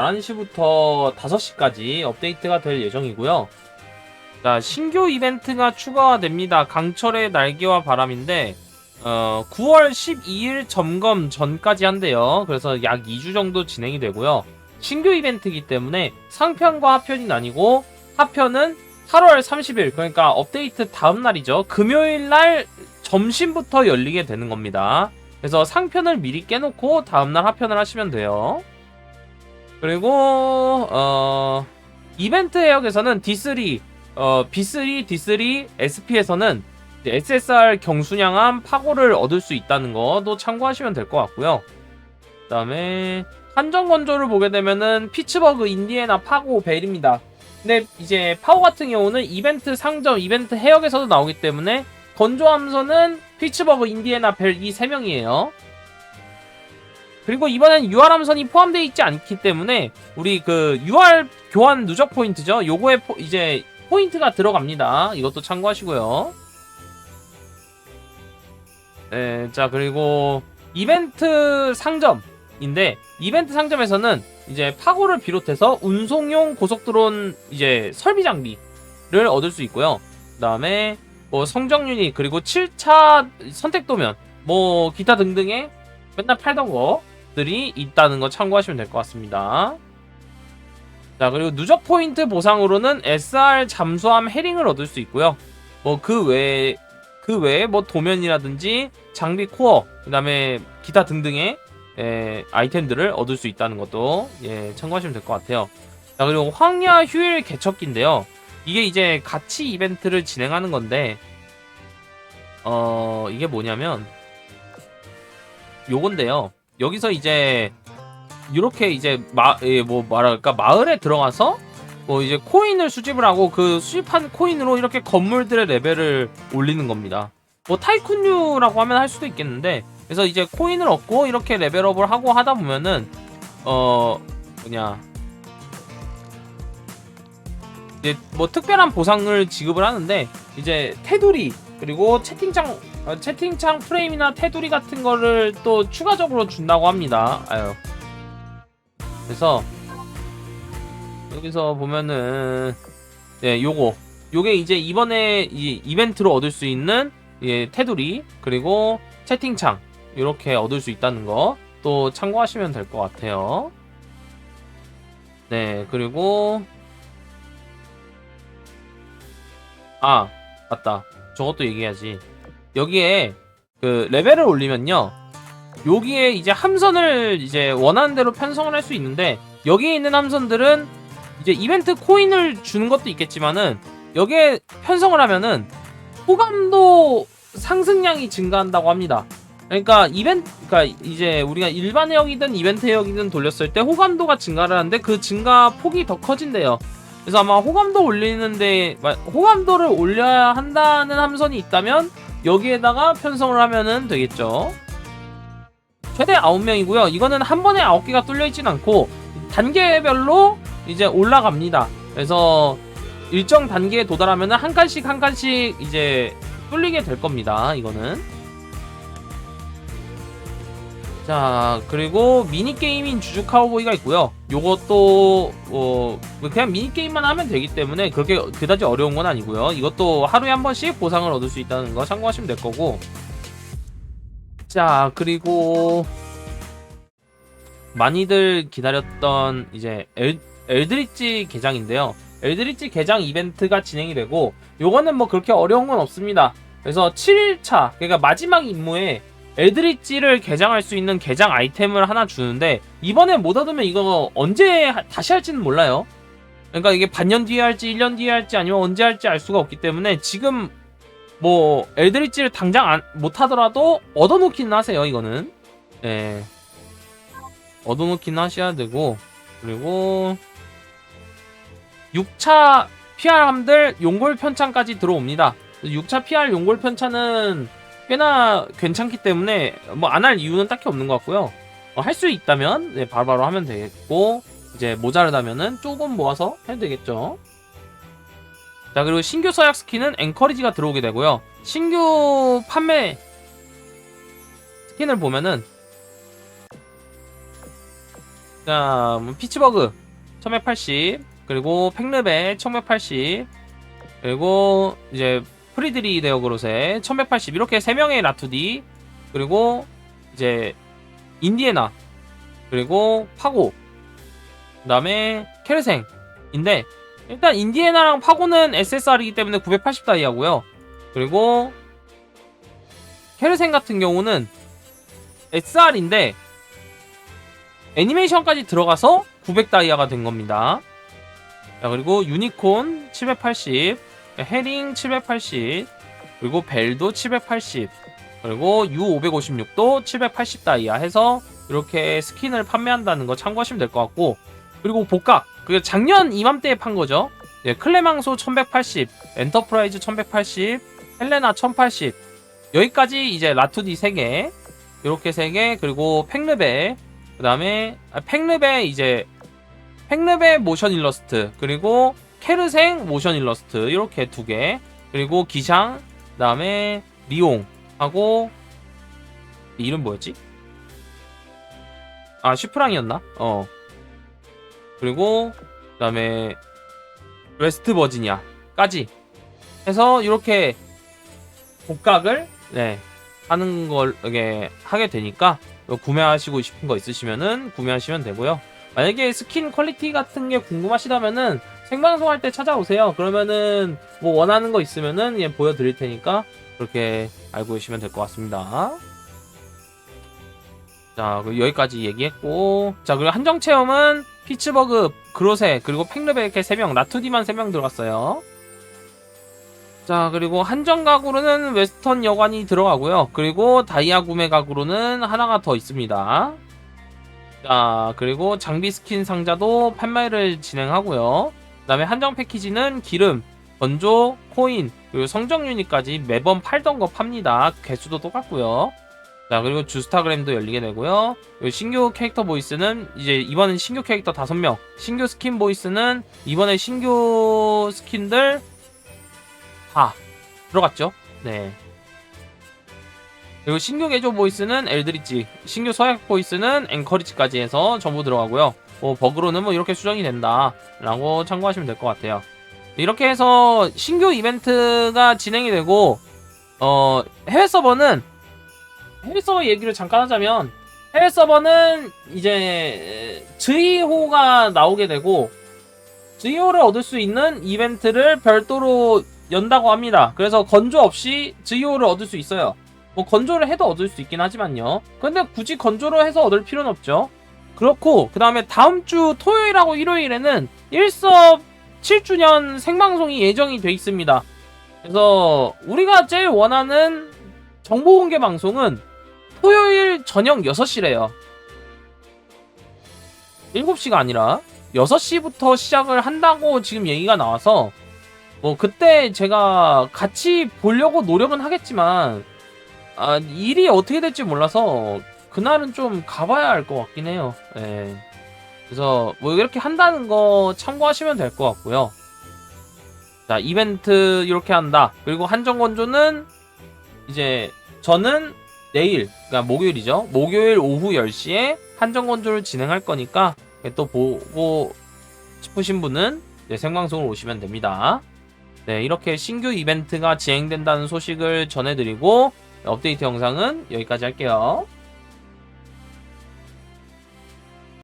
11시부터 5시까지 업데이트가 될 예정이고요. 자, 신규 이벤트가 추가가 됩니다. 강철의 날개와 바람인데, 어, 9월 12일 점검 전까지 한대요. 그래서 약 2주 정도 진행이 되고요. 신규 이벤트이기 때문에 상편과 하편이 나뉘고, 하편은 8월 30일, 그러니까 업데이트 다음 날이죠. 금요일 날 점심부터 열리게 되는 겁니다. 그래서 상편을 미리 깨놓고 다음날 하편을 하시면 돼요. 그리고 어 이벤트 해역에서는 D3, 어 B3, D3, SP에서는 SSR 경순양함 파고를 얻을 수 있다는 거도 참고하시면 될 것 같고요. 그다음에 한정 건조를 보게 되면은 피츠버그, 인디애나, 파고, 벨입니다. 근데 이제 파고 같은 경우는 이벤트 상점, 이벤트 해역에서도 나오기 때문에 건조 함선은 피츠버그, 인디애나, 벨 이 세 명이에요. 그리고 이번엔 UR 함선이 포함되어 있지 않기 때문에 우리 그 UR 교환 누적 포인트죠. 요거에 포- 이제 포인트가 들어갑니다. 이것도 참고하시고요. 네, 자 그리고 이벤트 상점인데 이벤트 상점에서는 이제 파고를 비롯해서 운송용 고속드론 이제 설비 장비를 얻을 수 있고요. 그다음에 뭐 성정 유닛 그리고 7차 선택 도면 뭐 기타 등등의 맨날 팔던 거 들이 있다는 거 참고하시면 될 것 같습니다. 자 그리고 누적 포인트 보상으로는 SR 잠수함 해링을 얻을 수 있고요. 뭐 그 외에 그 외에 뭐 도면이라든지 장비 코어 그다음에 기타 등등의 예, 아이템들을 얻을 수 있다는 것도 예, 참고하시면 될 것 같아요. 자 그리고 황야 휴일 개척기인데요. 이게 이제 같이 이벤트를 진행하는 건데 어 이게 뭐냐면 요건데요. 여기서 이제 이렇게 이제 마, 예, 뭐 말할까 마을에 들어가서 뭐 이제 코인을 수집을 하고 그 수집한 코인으로 이렇게 건물들의 레벨을 올리는 겁니다. 뭐 타이쿤류라고 하면 할 수도 있겠는데 그래서 이제 코인을 얻고 이렇게 레벨업을 하고 하다 보면은 어 뭐냐 이제 뭐 특별한 보상을 지급을 하는데 이제 테두리 그리고 채팅창 어, 채팅창 프레임이나 테두리 같은 거를 또 추가적으로 준다고 합니다. 아유. 그래서 여기서 보면은 네, 요거 요게 이제 이번에 이 이벤트로 얻을 수 있는 예, 테두리 그리고 채팅창 이렇게 얻을 수 있다는 거 또 참고하시면 될 것 같아요. 네, 그리고 아 맞다 저것도 얘기해야지 여기에 그 레벨을 올리면요 여기에 이제 함선을 이제 원하는 대로 편성을 할 수 있는데 여기에 있는 함선들은 이제 이벤트 코인을 주는 것도 있겠지만은 여기에 편성을 하면은 호감도 상승량이 증가한다고 합니다. 그러니까 이벤트, 그러니까 이제 우리가 일반 해역이든 이벤트 해역이든 돌렸을 때 호감도가 증가를 하는데 그 증가 폭이 더 커진대요. 그래서 아마 호감도 올리는데 마- 호감도를 올려야 한다는 함선이 있다면 여기에다가 편성을 하면은 되겠죠. 최대 9명이고요. 이거는 한 번에 9개가 뚫려 있진 않고 단계별로 이제 올라갑니다. 그래서 일정 단계에 도달하면은 한 칸씩 한 칸씩 이제 뚫리게 될 겁니다. 이거는. 자, 그리고 미니게임인 주주 카우보이가 있고요. 요것도, 어, 그냥 미니게임만 하면 되기 때문에 그렇게 그다지 어려운 건 아니고요. 이것도 하루에 한 번씩 보상을 얻을 수 있다는 거 참고하시면 될 거고. 자, 그리고 많이들 기다렸던 이제 엘, 엘드리치 개장인데요. 엘드리치 개장 이벤트가 진행이 되고 요거는 뭐 그렇게 어려운 건 없습니다. 그래서 7일차 그러니까 마지막 임무에 엘드리치를 개장할 수 있는 개장 아이템을 하나 주는데 이번에 못 얻으면 이거 언제 하- 다시 할지는 몰라요. 그러니까 이게 반년 뒤에 할지 1년 뒤에 할지 아니면 언제 할지 알 수가 없기 때문에 지금 뭐 엘드리치를 당장 안, 못 하더라도 얻어놓기는 하세요 이거는. 예. 얻어놓기는 하셔야 되고 그리고 6차 PR함들 용골 편찬까지 들어옵니다. 6차 PR 용골 편찬은 꽤나 괜찮기 때문에 뭐 안 할 이유는 딱히 없는 것 같고요. 할수 있다면 네, 바로바로 하면 되겠고 이제 모자르다면은 조금 모아서 해도 되겠죠. 자 그리고 신규 서약 스킨은 앵커리지가 들어오게 되고요. 신규 판매 스킨을 보면은 자, 뭐 피츠버그 1180 그리고 팽르베 1180 그리고 이제 프리드리 데어그롯의 1180 이렇게 세 명의 라투디 그리고 이제 인디애나 그리고 파고 그 다음에 케르생인데 일단 인디애나랑 파고는 SSR이기 때문에 980 다이아고요. 그리고 케르생 같은 경우는 SR인데 애니메이션까지 들어가서 900 다이아가 된 겁니다. 자, 그리고 유니콘 780, 헤링 780, 그리고 벨도 780, 그리고 U556도 780 다이아 해서 이렇게 스킨을 판매한다는 거 참고하시면 될 것 같고, 그리고 복각, 그게 작년 이맘때에 판 거죠. 예, 클레망소 1180, 엔터프라이즈 1180, 헬레나 1080, 여기까지 이제 라투디 3개, 이렇게 3개, 그리고 팽르베, 그 다음에 팽르베 이제 팽르베 모션 일러스트 그리고 케르생 모션 일러스트 이렇게 두 개 그리고 기샹 그 다음에 리옹 하고 이름 뭐였지? 아 슈프랑이었나? 어 그리고 그 다음에 웨스트 버지니아까지 해서 이렇게 복각을 네 하는 걸 이게 하게 되니까 구매하시고 싶은 거 있으시면은 구매하시면 되고요. 만약에 스킨 퀄리티 같은 게 궁금하시다면은 생방송 할 때 찾아오세요. 그러면은 뭐 원하는 거 있으면은 예, 보여드릴 테니까 그렇게 알고 계시면 될 것 같습니다. 자, 여기까지 얘기했고, 자, 그리고 한정 체험은 피츠버그, 그로세, 그리고 팽르베 이렇게 3명, 라투디만 3명 들어갔어요. 자, 그리고 한정 가구로는 웨스턴 여관이 들어가고요. 그리고 다이아 구매 가구로는 하나가 더 있습니다. 자, 그리고 장비 스킨 상자도 판매를 진행하고요. 그 다음에 한정 패키지는 기름, 건조, 코인, 그리고 성정 유닛까지 매번 팔던 거 팝니다. 개수도 똑같고요. 자, 그리고 주스타그램도 열리게 되고요. 신규 캐릭터 보이스는 이제 이번엔 신규 캐릭터 5명, 신규 스킨 보이스는 이번에 신규 스킨들 다 들어갔죠. 네. 그리고 신규 개조 보이스는 엘드리치, 신규 서약 보이스는 앵커리치까지 해서 전부 들어가고요. 뭐 버그로는 뭐 이렇게 수정이 된다라고 참고하시면 될 것 같아요. 이렇게 해서 신규 이벤트가 진행이 되고 어 해외 서버는 해외 서버 얘기를 잠깐 하자면 해외 서버는 이제 즈이호가 나오게 되고 즈이호를 얻을 수 있는 이벤트를 별도로 연다고 합니다. 그래서 건조 없이 즈이호를 얻을 수 있어요. 뭐 건조를 해도 얻을 수 있긴 하지만요. 근데 굳이 건조를 해서 얻을 필요는 없죠. 그렇고 그 다음에 다음 주 토요일하고 일요일에는 일섭 7주년 생방송이 예정이 돼 있습니다. 그래서 우리가 제일 원하는 정보 공개 방송은 토요일 저녁 6시래요. 7시가 아니라 6시부터 시작을 한다고 지금 얘기가 나와서 뭐 그때 제가 같이 보려고 노력은 하겠지만 아 일이 어떻게 될지 몰라서 그날은 좀 가봐야 할것 같긴 해요. 예. 그래서 뭐 이렇게 한다는 거 참고하시면 될 것 같고요. 자 이벤트 이렇게 한다. 그리고 한정 건조는 이제 저는 내일 그러니까 목요일이죠. 목요일 오후 10시에 한정 건조를 진행할 거니까 또 보고 싶으신 분은 네, 생방송으로 오시면 됩니다. 네, 이렇게 신규 이벤트가 진행된다는 소식을 전해드리고 업데이트 영상은 여기까지 할게요.